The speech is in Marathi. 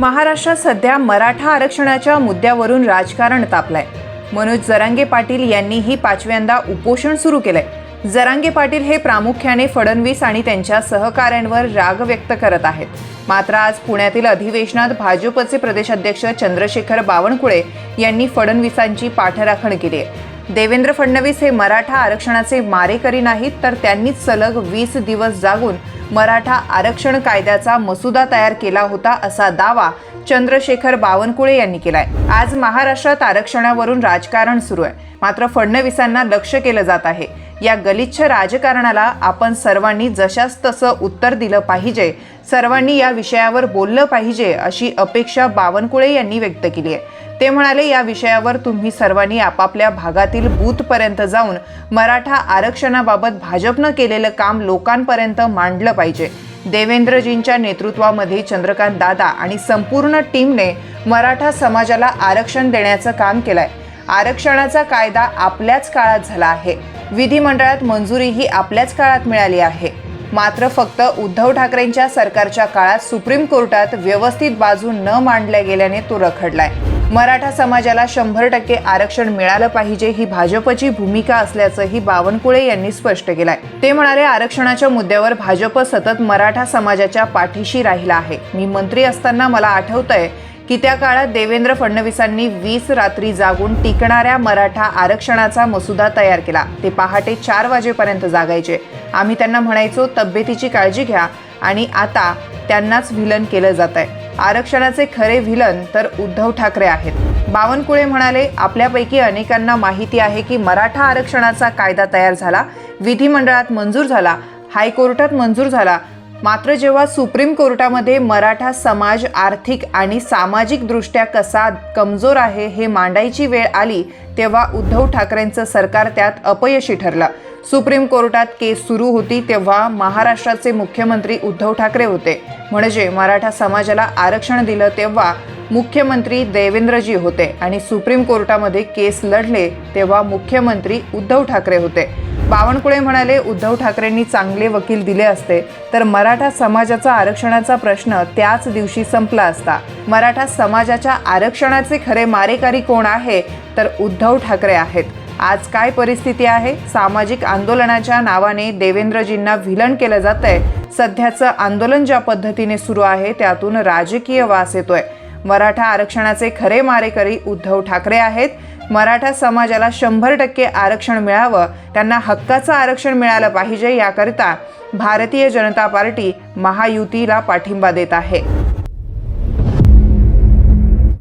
महाराष्ट्रात सध्या मराठा आरक्षणाच्या मुद्द्यावरून राजकारण तापलंय. मनोज जरांगे पाटील यांनीही पाचव्यांदा उपोषण सुरू केलंय. जरांगे पाटील हे प्रामुख्याने फडणवीस आणि त्यांच्या सहकाऱ्यांवर राग व्यक्त करत आहेत. मात्र आज पुण्यातील अधिवेशनात भाजपचे प्रदेशाध्यक्ष चंद्रशेखर बावनकुळे यांनी फडणवीसांची पाठराखण केली आहे. देवेंद्र फडणवीस हे मराठा आरक्षणाचे मारेकरी नाहीत तर त्यांनीच सलग वीस दिवस जागून मराठा आरक्षण कायद्याचा मसुदा तयार केला होता असा दावा चंद्रशेखर बावनकुळे यांनी केलाय. आज महाराष्ट्रात आरक्षणावरून राजकारण सुरू आहे. मात्र फडणवीसांना लक्ष केलं जात आहे. या गलिच्छ राजकारणाला आपण सर्वांनी जशास तसं उत्तर दिलं पाहिजे सर्वांनी या विषयावर बोललं पाहिजे अशी अपेक्षा बावनकुळे यांनी व्यक्त केली आहे. ते म्हणाले या विषयावर तुम्ही सर्वांनी आपापल्या भागातील बूथपर्यंत जाऊन मराठा आरक्षणाबाबत भाजपनं केलेलं काम लोकांपर्यंत मांडलं पाहिजे. देवेंद्रजींच्या नेतृत्वामध्ये चंद्रकांत दादा आणि संपूर्ण टीमने मराठा समाजाला आरक्षण देण्याचं काम केलं आहे आरक्षणाचा कायदा आपल्याच काळात झाला आहे. विधिमंडळात मंजुरीही आपल्याच काळात मिळाली आहे. मात्र फक्त उद्धव ठाकरेंच्या सरकारच्या काळात सुप्रीम कोर्टात व्यवस्थित बाजू न मांडल्या गेल्याने तो रखडलाय. मराठा समाजाला शंभर टक्के आरक्षण मिळालं पाहिजे ही भाजपची भूमिका असल्याचंही बावनकुळे यांनी स्पष्ट केलंय. ते म्हणाले आरक्षणाच्या मुद्द्यावर भाजप सतत मराठा समाजाच्या पाठीशी राहिला आहे. मी मंत्री असताना मला आठवतंय की त्या काळात देवेंद्र फडणवीसांनी वीस रात्री जागून टिकणाऱ्या मराठा आरक्षणाचा मसुदा तयार केला. ते पहाटे चार वाजेपर्यंत जागायचे. आम्ही त्यांना म्हणायचो तब्येतीची काळजी घ्या आणि आता त्यांनाच व्हिलन केलं जात आहे आरक्षणाचे खरे व्हिलन तर उद्धव ठाकरे आहेत. बावनकुळे म्हणाले आपल्यापैकी अनेकांना माहिती आहे की मराठा आरक्षणाचा कायदा तयार झाला विधिमंडळात मंजूर झाला हायकोर्टात मंजूर झाला मात्र जेव्हा सुप्रीम कोर्टामध्ये मराठा समाज आर्थिक आणि सामाजिक दृष्ट्या कसा कमजोर आहे हे मांडायची वेळ आली तेव्हा उद्धव ठाकरेंचं सरकार त्यात अपयशी ठरलं. सुप्रीम कोर्टात केस सुरू होती तेव्हा महाराष्ट्राचे मुख्यमंत्री उद्धव ठाकरे होते. म्हणजे मराठा समाजाला आरक्षण दिलं तेव्हा मुख्यमंत्री देवेंद्रजी होते आणि सुप्रीम कोर्टामध्ये केस लढले तेव्हा मुख्यमंत्री उद्धव ठाकरे होते. बावनकुळे म्हणाले उद्धव ठाकरेंनी चांगले वकील दिले असते. तर मराठा समाजाचा आरक्षणाचा प्रश्न त्याच दिवशी संपला असता. मराठा समाजाच्या आरक्षणाचे खरे मारेकरी कोण आहे? तर उद्धव ठाकरे आहेत. आज काय परिस्थिती आहे? सामाजिक आंदोलनाच्या नावाने देवेंद्रजींना विलन केलं जातंय. सध्याचं आंदोलन ज्या पद्धतीने सुरू आहे त्यातून राजकीय वास येतोय. मराठा आरक्षणाचे खरे मारेकरी उद्धव ठाकरे आहेत. मराठा समाजाला शंभर टक्के आरक्षण मिळावं त्यांना हक्काचं आरक्षण मिळालं पाहिजे याकरिता भारतीय जनता पार्टी महायुतीला पाठिंबा देत आहे.